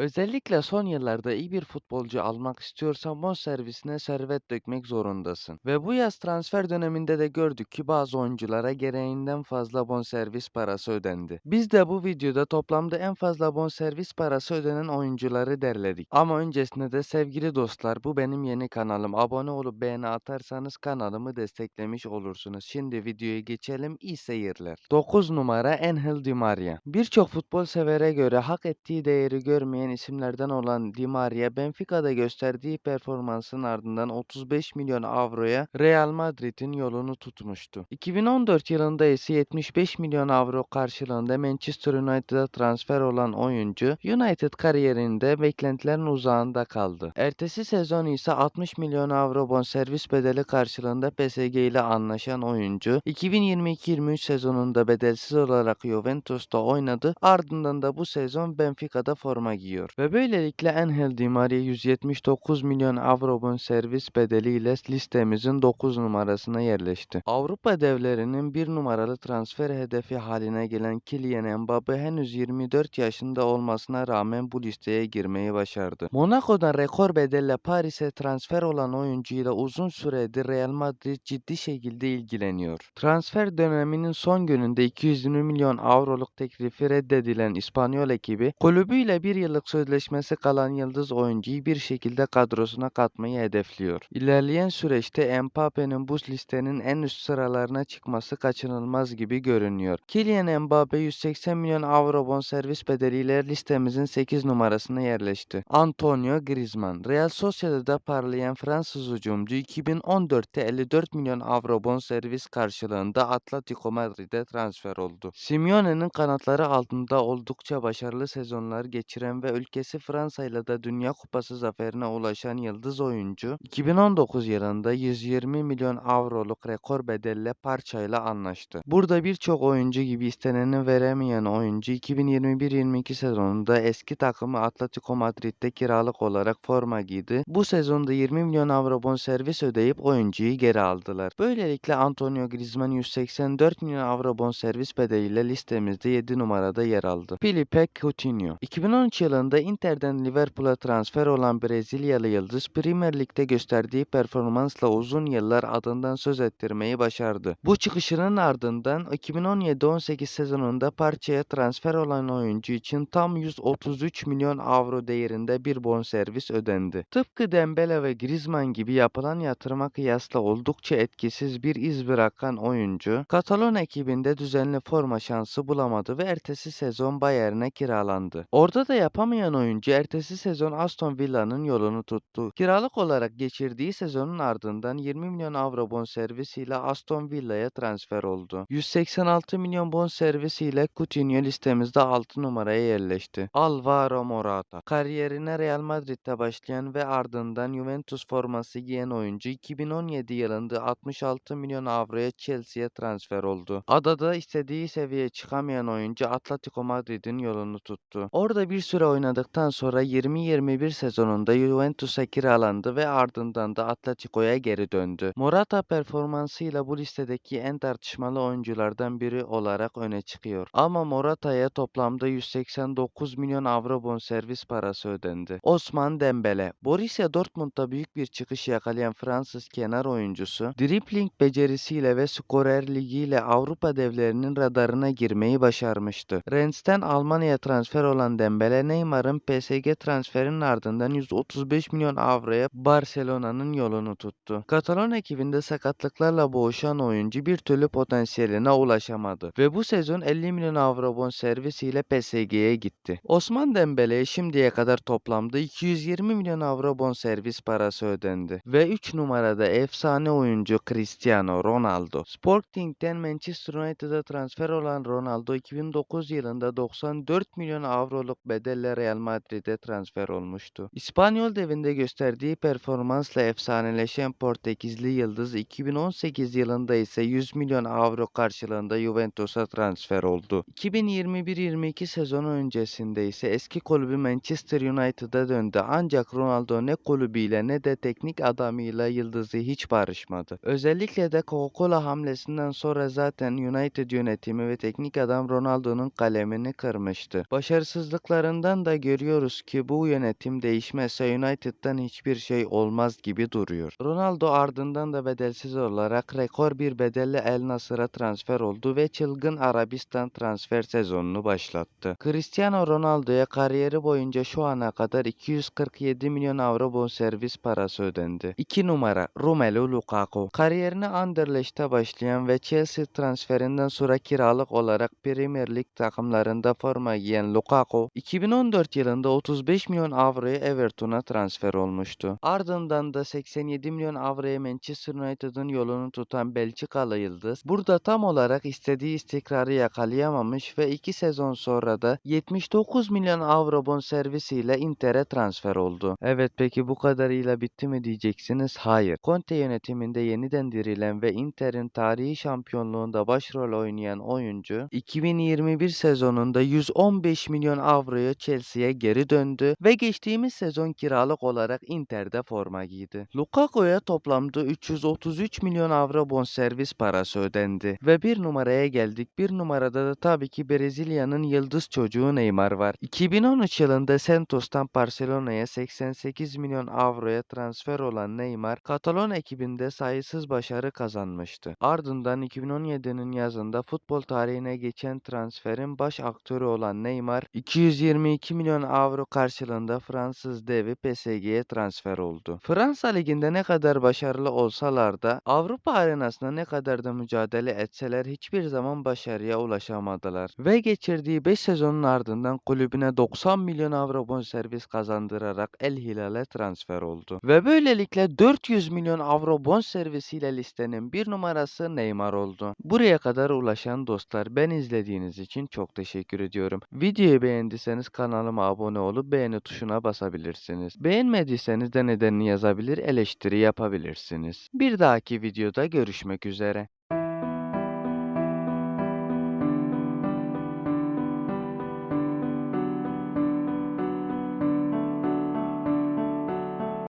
Özellikle son yıllarda iyi bir futbolcu almak istiyorsan bonservisine servet dökmek zorundasın. Ve bu yaz transfer döneminde de gördük ki bazı oyunculara gereğinden fazla bonservis parası ödendi. Biz de bu videoda toplamda en fazla bonservis parası ödenen oyuncuları derledik. Ama öncesinde de sevgili dostlar bu benim yeni kanalım. Abone olup beğeni atarsanız kanalımı desteklemiş olursunuz. Şimdi videoya geçelim. İyi seyirler. 9 numara Angel Di Maria. Birçok futbol severe göre hak ettiği değeri görmeyen isimlerden olan Di Maria, Benfica'da gösterdiği performansın ardından 35 milyon avroya Real Madrid'in yolunu tutmuştu. 2014 yılında ise 75 milyon avro karşılığında Manchester United'a transfer olan oyuncu, United kariyerinde beklentilerin uzağında kaldı. Ertesi sezon ise 60 milyon avro bonservis bedeli karşılığında PSG ile anlaşan oyuncu, 2022-23 sezonunda bedelsiz olarak Juventus'ta oynadı, ardından da bu sezon Benfica'da forma giyiyor. Ve böylelikle Angel Di Maria 179 milyon avro bonservis bedeliyle listemizin 9 numarasına yerleşti. Avrupa devlerinin bir numaralı transfer hedefi haline gelen Kylian Mbappe henüz 24 yaşında olmasına rağmen bu listeye girmeyi başardı. Monaco'dan rekor bedelle Paris'e transfer olan oyuncuyla uzun süredir Real Madrid ciddi şekilde ilgileniyor. Transfer döneminin son gününde 220 milyon avroluk teklifi reddedilen İspanyol ekibi kulübüyle bir yıllık sözleşmesi kalan yıldız oyuncuyu bir şekilde kadrosuna katmayı hedefliyor. İlerleyen süreçte Mbappe'nin bu listenin en üst sıralarına çıkması kaçınılmaz gibi görünüyor. Kylian Mbappe 180 milyon avro bonservis bedeliyle listemizin 8 numarasına yerleşti. Antonio Griezmann Real Sociedad'da parlayan Fransız hücumcu 2014'te 54 milyon avro bonservis karşılığında Atletico Madrid'e transfer oldu. Simeone'nin kanatları altında oldukça başarılı sezonlar geçiren ve ülkesi Fransa ile de Dünya Kupası zaferine ulaşan yıldız oyuncu, 2019 yılında 120 milyon avroluk rekor bedelle parçayla anlaştı. Burada birçok oyuncu gibi isteneni veremeyen oyuncu 2021-22 sezonunda eski takımı Atletico Madrid'de kiralık olarak forma giydi. Bu sezonda 20 milyon avro bonservis ödeyip oyuncuyu geri aldılar. Böylelikle Antonio Griezmann 184 milyon avro bonservis bedeliyle listemizde 7 numarada yer aldı. Felipe Coutinho 2013 yılında Inter'den Liverpool'a transfer olan Brezilyalı yıldız Premier Lig'de gösterdiği performansla uzun yıllar adından söz ettirmeyi başardı. Bu çıkışının ardından 2017-18 sezonunda parçaya transfer olan oyuncu için tam 133 milyon avro değerinde bir bonservis ödendi. Tıpkı Dembele ve Griezmann gibi yapılan yatırıma kıyasla oldukça etkisiz bir iz bırakan oyuncu, Katalon ekibinde düzenli forma şansı bulamadı ve ertesi sezon Bayern'e kiralandı. Orada da yapamayan oyuncu ertesi sezon Aston Villa'nın yolunu tuttu. Kiralık olarak geçirdiği sezonun ardından 20 milyon avro bonservisiyle Aston Villa'ya transfer oldu. 186 milyon bonservisiyle Coutinho listemizde 6 numaraya yerleşti. Alvaro Morata Kariyerine Real Madrid'de başlayan ve ardından Juventus forması giyen oyuncu 2017 yılında 66 milyon avroya Chelsea'ye transfer oldu. Adada istediği seviyeye çıkamayan oyuncu Atletico Madrid'in yolunu tuttu. Orada bir süre oynadıktan sonra 20-21 sezonunda Juventus'a kiralandı ve ardından da Atletico'ya geri döndü. Morata performansıyla bu listedeki en tartışmalı oyunculardan biri olarak öne çıkıyor. Ama Morata'ya toplamda 189 milyon avro bonservis parası ödendi. Osman Dembele Borussia Dortmund'da büyük bir çıkış yakalayan Fransız kenar oyuncusu, dribling becerisiyle ve skorer ligiyle Avrupa devlerinin radarına girmeyi başarmıştı. Rennes'ten Almanya'ya transfer olan Dembele, Neymar'ın PSG transferinin ardından 135 milyon avroya Barcelona'nın yolunu tuttu. Katalon ekibinde sakatlıklarla boğuşan oyuncu bir türlü potansiyeline ulaşamadı ve bu sezon 50 milyon avro bonservisiyle PSG'ye gitti. Osman Dembele'ye şimdiye kadar toplamda 220 milyon avro bonservis parası ödendi ve 3 numarada efsane oyuncu Cristiano Ronaldo. Sporting'den Manchester United'a transfer olan Ronaldo 2009 yılında 94 milyon avroluk bedelle Real Madrid'e transfer olmuştu. İspanyol devinde gösterdiği performansla efsaneleşen Portekizli yıldız 2018 yılında ise 100 milyon avro karşılığında Juventus'a transfer oldu. 2021-22 sezonu öncesinde ise eski kulübü Manchester United'a döndü ancak Ronaldo ne kulübüyle ne de teknik adamıyla yıldızı hiç barışmadı. Özellikle de Coca-Cola hamlesinden sonra zaten United yönetimi ve teknik adam Ronaldo'nun kalemini kırmıştı. Başarısızlıklarından da da görüyoruz ki bu yönetim değişmezse United'dan hiçbir şey olmaz gibi duruyor. Ronaldo ardından da bedelsiz olarak rekor bir bedelle El Nasır'a transfer oldu ve çılgın Arabistan transfer sezonunu başlattı. Cristiano Ronaldo'ya kariyeri boyunca şu ana kadar 247 milyon avro bonservis parası ödendi. 2 numara Romelu Lukaku. Kariyerine Anderlecht'te başlayan ve Chelsea transferinden sonra kiralık olarak Premier Lig takımlarında forma giyen Lukaku, 2014 yılında 35 milyon avroya Everton'a transfer olmuştu. Ardından da 87 milyon avroya Manchester United'ın yolunu tutan Belçikalı yıldız, burada tam olarak istediği istikrarı yakalayamamış ve 2 sezon sonra da 79 milyon avro bonservisiyle Inter'e transfer oldu. Evet peki bu kadarıyla bitti mi diyeceksiniz? Hayır. Conte yönetiminde yeniden dirilen ve Inter'in tarihi şampiyonluğunda başrol oynayan oyuncu 2021 sezonunda 115 milyon avroya Chelsea'ye geri döndü ve geçtiğimiz sezon kiralık olarak Inter'de forma giydi. Lukaku'ya toplamda 333 milyon avro bonservis parası ödendi ve bir numaraya geldik. Bir numarada da tabii ki Brezilya'nın yıldız çocuğu Neymar var. 2013 yılında Santos'tan Barcelona'ya 88 milyon avroya transfer olan Neymar, Katalon ekibinde sayısız başarı kazanmıştı. Ardından 2017'nin yazında futbol tarihine geçen transferin baş aktörü olan Neymar, 222 milyon avro karşılığında Fransız devi PSG'ye transfer oldu. Fransa Ligi'nde ne kadar başarılı olsalar da Avrupa arenasında ne kadar da mücadele etseler hiçbir zaman başarıya ulaşamadılar. Ve geçirdiği 5 sezonun ardından kulübüne 90 milyon avro bonservis kazandırarak El Hilal'e transfer oldu. Ve böylelikle 400 milyon avro bonservisiyle listenin bir numarası Neymar oldu. Buraya kadar ulaşan dostlar ben izlediğiniz için çok teşekkür ediyorum. Videoyu beğendiyseniz kanalıma abone olup beğeni tuşuna basabilirsiniz. Beğenmediyseniz de nedenini yazabilir eleştiri yapabilirsiniz. Bir dahaki videoda görüşmek üzere.